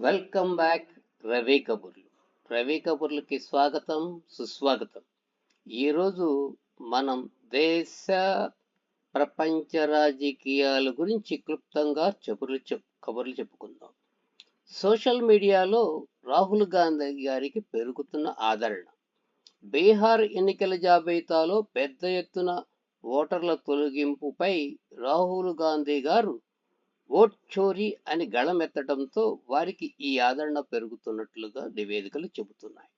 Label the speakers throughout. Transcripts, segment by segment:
Speaker 1: Welcome back Ravi కబుర్లు రవి కబుర్లకి స్వాగతం సుస్వాగతం. ఈరోజు మనం దేశ ప్రపంచ రాజకీయాల గురించి క్లుప్తంగా చెబుర్లు చెప్ కబుర్లు చెప్పుకుందాం. సోషల్ మీడియాలో రాహుల్ గాంధీ గారికి పెరుగుతున్న ఆదరణ. బీహార్ ఎన్నికల జాబితాలో పెద్ద ఎత్తున ఓటర్ల తొలగింపుపై రాహుల్ గాంధీ గారు ఓట్ చోరీ అని గళమెత్తడంతో వారికి ఈ ఆదరణ పెరుగుతున్నట్లుగా నివేదికలు చెబుతున్నాయి.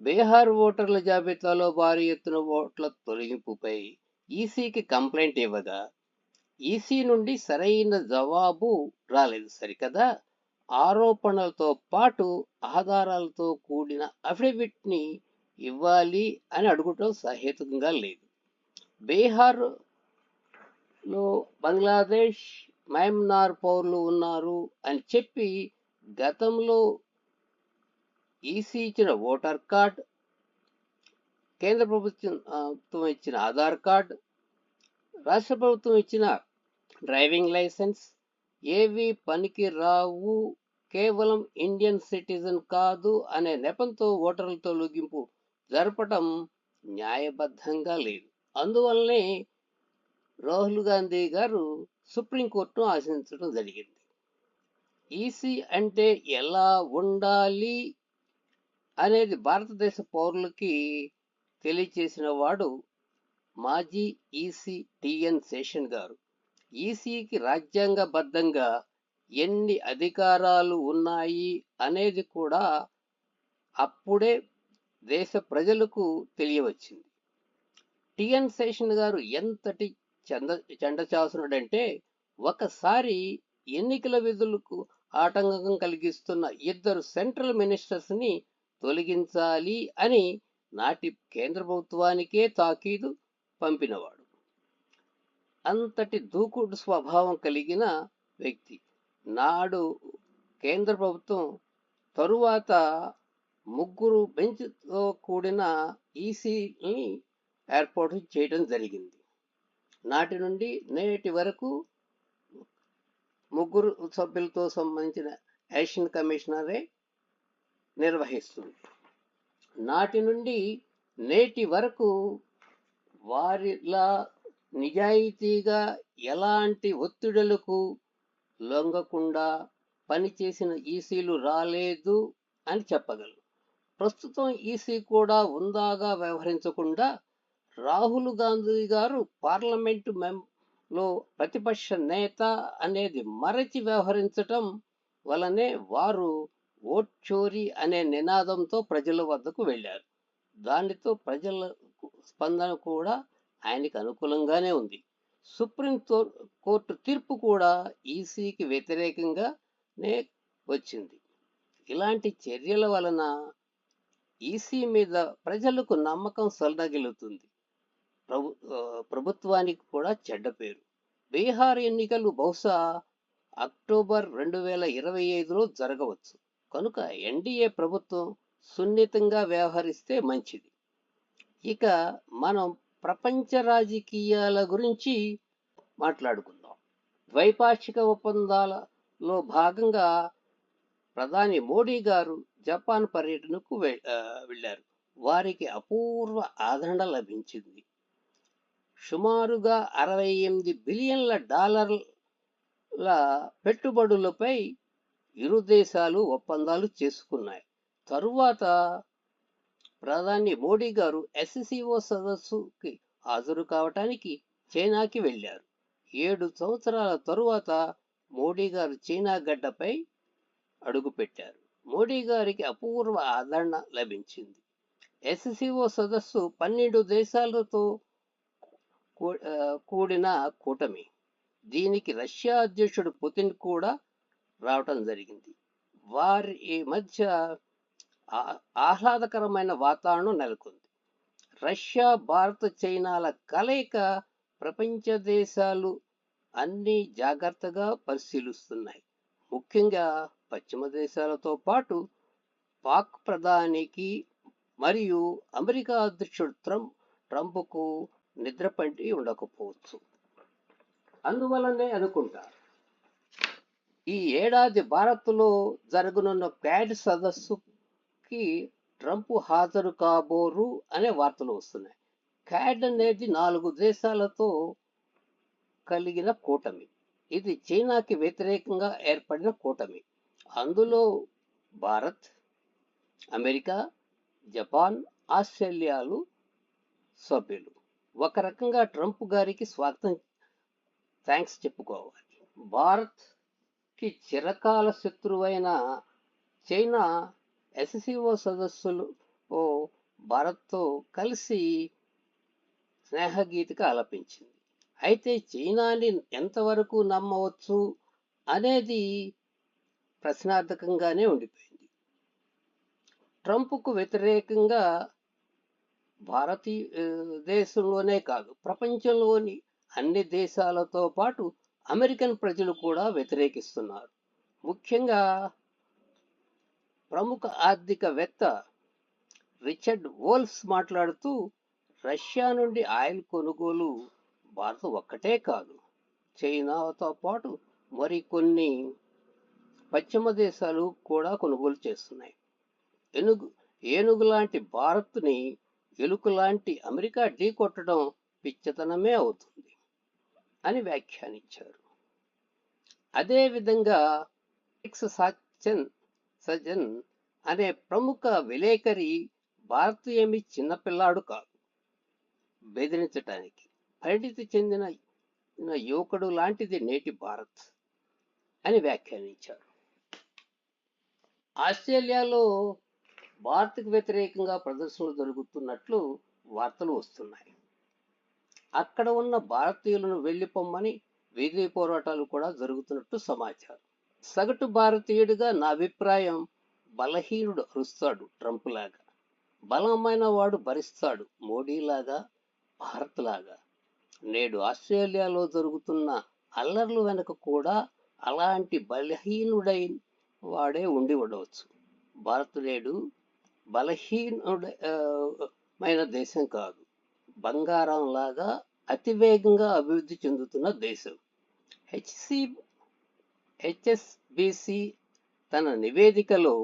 Speaker 1: బీహార్ ఓటర్ల జాబితాలో భారీ ఎత్తున ఓట్ల తొలగింపుపై ఈసీకి కంప్లైంట్ ఇవ్వగా ఈసీ నుండి సరైన జవాబు రాలేదు సరికదా? ఆరోపణలతో పాటు ఆధారాలతో కూడిన అఫిడవిట్ని ఇవ్వాలి అని అడుగుటం సహేతుకంగా లేదు. బీహార్లో బంగ్లాదేశ్ మయన్మార్ పౌరులు ఉన్నారు అని చెప్పి గతంలో ఈసీ ఇచ్చిన ఓటర్ కార్డ్ కేంద్ర ప్రభుత్వం ఇచ్చిన ఆధార్ కార్డ్ రాష్ట్ర ప్రభుత్వం ఇచ్చిన డ్రైవింగ్ లైసెన్స్ ఏవి పనికి రావు కేవలం ఇండియన్ సిటిజన్ కాదు అనే నెపంతో ఓటర్ల తొలగింపు జరపడం న్యాయబద్ధంగా లేదు. అందువల్లనే రాహుల్ గాంధీ గారు సుప్రీంకోర్టును ఆశించడం జరిగింది. ఈసీ అంటే ఎలా ఉండాలి అనేది భారతదేశ పౌరులకి తెలియచేసిన వాడు మాజీ ఈసీ టిఎన్ శేషన్ గారు. ఈసీకి రాజ్యాంగబద్ధంగా ఎన్ని అధికారాలు ఉన్నాయి అనేది కూడా అప్పుడే దేశ ప్రజలకు తెలియవచ్చింది. టిఎన్ శేషన్ గారు ఎంతటి చంద చండచాసునుడంటే ఒకసారి ఎన్నికల విధులకు ఆటంకం కలిగిస్తున్న ఇద్దరు సెంట్రల్ మినిస్టర్స్ని తొలగించాలి అని నాటి కేంద్ర ప్రభుత్వానికే తాకీదు పంపినవాడు. అంతటి దూకుడు స్వభావం కలిగిన వ్యక్తి. నాడు కేంద్ర ప్రభుత్వం తరువాత ముగ్గురు బెంచ్తో కూడిన ఈసీని ఏర్పాటు చేయడం జరిగింది. నాటి నుండి నేటి వరకు ముగ్గురు సభ్యులతో సంబంధించిన యాక్షన్ కమిషనరే నిర్వహిస్తుంది నాటి నుండి నేటి వరకు వారిలా నిజాయితీగా ఎలాంటి ఒత్తిడులకు లొంగకుండా పనిచేసిన ఈసీలు రాలేదు అని చెప్పగలను. ప్రస్తుతం ఈసీ కూడా ఉందాగా వ్యవహరించకుండా రాహుల్ గాంధీ గారు పార్లమెంటు మెం లో ప్రతిపక్ష నేత అనేది మరచి వ్యవహరించటం వలనే వారు ఓట్ చోరీ అనే నినాదంతో ప్రజల వద్దకు వెళ్ళారు. దానితో ప్రజల స్పందన కూడా ఆయనకు అనుకూలంగానే ఉంది. సుప్రీం కోర్టు తీర్పు కూడా ఈసీకి వ్యతిరేకంగానే వచ్చింది. ఇలాంటి చర్యల వలన ఈసీ మీద ప్రజలకు నమ్మకం సొలగిలుతుంది ప్రభు ప్రభుత్వానికి కూడా చెడ్డ పేరు. బీహార్ ఎన్నికలు బహుశా అక్టోబర్ రెండు వేల ఇరవై ఐదులో జరగవచ్చు. కనుక ఎన్డీఏ ప్రభుత్వం సున్నితంగా వ్యవహరిస్తే మంచిది. ఇక మనం ప్రపంచ రాజకీయాల గురించి మాట్లాడుకుందాం. ద్వైపాక్షిక ఒప్పందాలలో భాగంగా ప్రధాని మోడీ గారు జపాన్ పర్యటనకు వెళ్ళారు. వారికి అపూర్వ ఆదరణ లభించింది. సుమారుగా అరవై ఎనిమిది బిలియన్ల డాలర్ల పెట్టుబడులపై ఇరు దేశాలు ఒప్పందాలు చేసుకున్నాయి. తరువాత ప్రధాని మోడీ గారు ఎస్సిఓ సదస్సుకి హాజరు కావటానికి చైనాకి వెళ్ళారు. ఏడు సంవత్సరాల తరువాత మోడీ గారు చైనా గడ్డపై అడుగుపెట్టారు మోడీ గారికి అపూర్వ ఆదరణ లభించింది. ఎస్సిఓ సదస్సు పన్నెండు దేశాలతో కూడిన కూటమి. దీనికి రష్యా అధ్యక్షుడు పుతిన్ కూడా రావటం జరిగింది. వారి ఈ మధ్య ఆహ్లాదకరమైన వాతావరణం నెలకొంది. రష్యా భారత చైనాల కలయిక ప్రపంచ దేశాలు అన్ని జాగ్రత్తగా పరిశీలిస్తున్నాయి. ముఖ్యంగా పశ్చిమ దేశాలతో పాటు పాక్ ప్రధానికి మరియు అమెరికా అధ్యక్షుడు ట్రంప్ ట్రంప్కు నిద్రపట్టి ఉండకపోవచ్చు. అందువలనే అనుకుంటా ఈ ఏడాది భారత్లో జరగనున్న ప్యాడ్ సదస్సుకి ట్రంప్ హాజరు కాబోరు అనే వార్తలు వస్తున్నాయి. క్యాడ్ అనేది నాలుగు దేశాలతో కలిగిన కూటమి. ఇది చైనాకి వ్యతిరేకంగా ఏర్పడిన కూటమి. అందులో భారత్ అమెరికా జపాన్ ఆస్ట్రేలియాలు సభ్యులు. ఒక రకంగా ట్రంప్ గారికి స్వాగతం థ్యాంక్స్ చెప్పుకోవాలి. భారత్కి చిరకాల శత్రువైన చైనా ఎస్సీఓ సదస్సులు భారత్తో కలిసి స్నేహగీతిక ఆలపించింది. అయితే చైనాని ఎంతవరకు నమ్మవచ్చు అనేది ప్రశ్నార్థకంగానే ఉండిపోయింది. ట్రంప్కు వ్యతిరేకంగా భారతీయ దేశంలోనే కాదు ప్రపంచంలోని అన్ని దేశాలతో పాటు అమెరికన్ ప్రజలు కూడా వ్యతిరేకిస్తున్నారు. ముఖ్యంగా ప్రముఖ ఆర్థికవేత్త రిచర్డ్ వోల్ఫ్స్ మాట్లాడుతూ రష్యా నుండి ఆయిల్ కొనుగోలు భారత్ ఒక్కటే కాదు చైనాతో పాటు మరికొన్ని పశ్చిమ దేశాలు కూడా కొనుగోలు చేస్తున్నాయి. ఏనుగు ఏనుగు లాంటి భారత్ని ఎలుక లాంటి అమెరికా ఢీ కొట్టడం పిచ్చతనమే అవుతుంది అని వ్యాఖ్యానించారు. అదేవిధంగా ఎక్స్ సజ్జన్ అనే ప్రముఖ విలేకరి భారత్ ఏమి చిన్నపిల్లాడు కాదు. బెదిరించటానికి పరిణితి చెందిన యువకుడు లాంటిది నేటి భారత్ అని వ్యాఖ్యానించారు. ఆస్ట్రేలియాలో భారత్కు వ్యతిరేకంగా ప్రదర్శనలు జరుగుతున్నట్లు వార్తలు వస్తున్నాయి. అక్కడ ఉన్న భారతీయులను వెళ్ళిపోమ్మని వీధి పోరాటాలు కూడా జరుగుతున్నట్టు సమాచారం. సగటు భారతీయుడిగా నా అభిప్రాయం బలహీనుడు అరుస్తాడు ట్రంప్ లాగా. బలమైన వాడు భరిస్తాడు మోడీ లాగా భారత్ లాగా. నేడు ఆస్ట్రేలియాలో జరుగుతున్న అల్లర్లు వెనుక కూడా అలాంటి బలహీనుడై వాడే ఉండి ఉండవచ్చు. భారత్ నేడు బలహీనమైన దేశం కాదు. బంగారం లాగా అతివేగంగా అభివృద్ధి చెందుతున్న దేశం. హెచ్సి హెచ్ఎస్బిసి తన నివేదికలో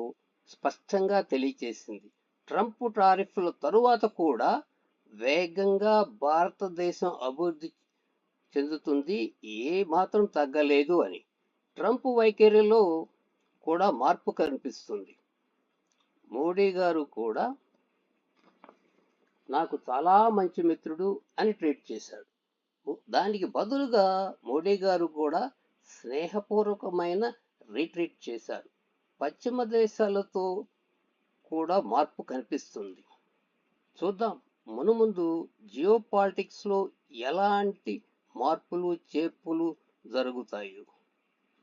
Speaker 1: స్పష్టంగా తెలియచేసింది. ట్రంప్ టారిఫ్ల తరువాత కూడా వేగంగా భారతదేశం అభివృద్ధి చెందుతుంది ఏ మాత్రం తగ్గలేదు అని. ట్రంప్ వైఖరిలో కూడా మార్పు కనిపిస్తుంది. మోడీ గారు కూడా నాకు చాలా మంచి మిత్రుడు అని ట్రీట్ చేశాడు. దానికి బదులుగా మోడీ గారు కూడా స్నేహపూర్వకమైన రీట్రీట్ చేశారు. పశ్చిమ దేశాలతో కూడా మార్పు కనిపిస్తుంది. చూద్దాం మునుముందు జియో పాలిటిక్స్లో ఎలాంటి మార్పులు చేర్పులు జరుగుతాయో.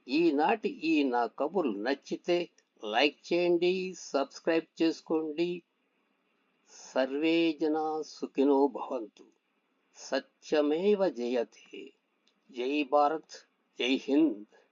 Speaker 1: ఈనాటి ఈ నా కబుర్లు నచ్చితే లైక్ చేయండి సబ్స్క్రైబ్ చేసుకోండి. సర్వే జన సుఖినో భవంతు. సత్యమేవ జయతే. జై భారత్ జై హింద్.